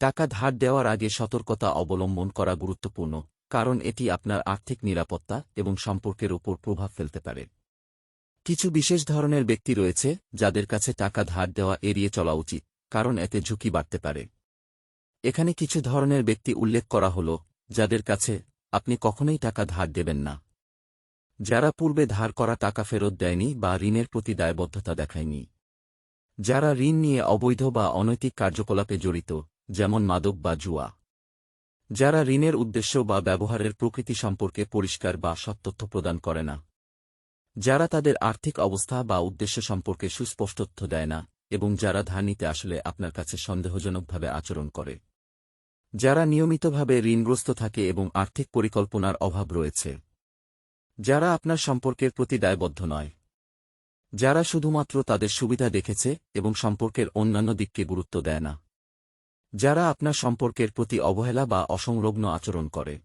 টাকা ধার দেওয়ার আগে সতর্কতা অবলম্বন করা গুরুত্বপূর্ণ, কারণ এটি আপনার আর্থিক নিরাপত্তা এবং সম্পর্কের উপর প্রভাব ফেলতে পারে। কিছু বিশেষ ধরনের ব্যক্তি রয়েছে যাদের কাছে টাকা ধার দেওয়া এড়িয়ে চলা উচিত, কারণ এতে ঝুঁকি বাড়তে পারে। এখানে কিছু ধরনের ব্যক্তি উল্লেখ করা হল, যাদের কাছে আপনি কখনোই টাকা ধার দেবেন না। যারা পূর্বে ধার করা টাকা ফেরত দেয়নি বা ঋণের প্রতি দায়বদ্ধতা দেখায়নি। যারা ঋণ নিয়ে অবৈধ বা অনৈতিক কার্যকলাপে জড়িত যেমন মাদক বা জুয়া। যারা ঋণের উদ্দেশ্য বা ব্যবহারের প্রকৃতি সম্পর্কে পরিষ্কার বা সত্যত্য প্রদান করে না। যারা তাদের আর্থিক অবস্থা বা উদ্দেশ্য সম্পর্কে সুস্পষ্ট তথ্য দেয় না, এবং যারা ধার নিতে আসলে আপনার কাছে সন্দেহজনকভাবে আচরণ করে। যারা নিয়মিতভাবে ঋণগ্রস্ত থাকে এবং আর্থিক পরিকল্পনার অভাব রয়েছে। যারা আপনার সম্পর্কের প্রতি দায়বদ্ধ নয়। যারা শুধুমাত্র তাদের সুবিধা দেখেছে এবং সম্পর্কের অন্যান্য দিককে গুরুত্ব দেয় না। যারা আপনার সম্পর্কের প্রতি অবহেলা বা অসংলগ্ন আচরণ করে।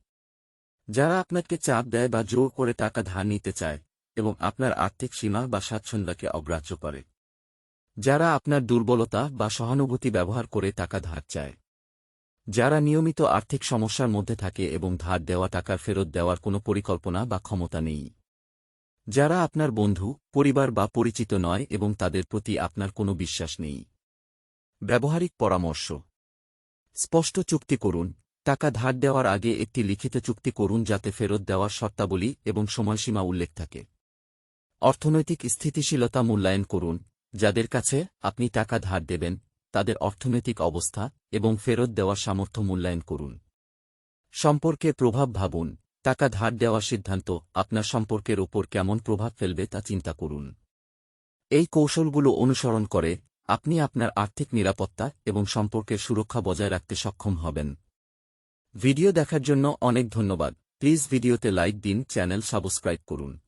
যারা আপনাকে চাপ দেয় বা জোর করে টাকা ধার নিতে চায় এবং আপনার আর্থিক সীমা বা স্বাচ্ছন্দ্যকে অগ্রাহ্য করে। যারা আপনার দুর্বলতা বা সহানুভূতি ব্যবহার করে টাকা ধার চায়। যারা নিয়মিত আর্থিক সমস্যার মধ্যে থাকে এবং ধার দেওয়া টাকার ফেরত দেওয়ার কোনো পরিকল্পনা বা ক্ষমতা নেই। যারা আপনার বন্ধু, পরিবার বা পরিচিত নয় এবং তাদের প্রতি আপনার কোনো বিশ্বাস নেই। ব্যবহারিক পরামর্শ স্পষ্ট চুক্তি করুন। টাকা ধার দেওয়ার আগে একটি লিখিত চুক্তি করুন যাতে ফেরত দেওয়ার শর্তাবলী এবং সময়সীমা উল্লেখ থাকে। অর্থনৈতিক স্থিতিশীলতা মূল্যায়ন করুন। যাদের কাছে আপনি টাকা ধার দেবেন, তাদের অর্থনৈতিক অবস্থা এবং ফেরত দেওয়ার সামর্থ্য মূল্যায়ন করুন। সম্পর্কে প্রভাব ভাবুন। টাকা ধার দেওয়ার সিদ্ধান্ত আপনার সম্পর্কের ওপর কেমন প্রভাব ফেলবে তা চিন্তা করুন। এই কৌশলগুলো অনুসরণ করে আপনি আপনার আর্থিক নিরাপত্তা এবং সম্পর্কের সুরক্ষা বজায় রাখতে সক্ষম হবেন। ভিডিও দেখার জন্য অনেক ধন্যবাদ। প্লিজ ভিডিওতে লাইক দিন, চ্যানেল সাবস্ক্রাইব করুন।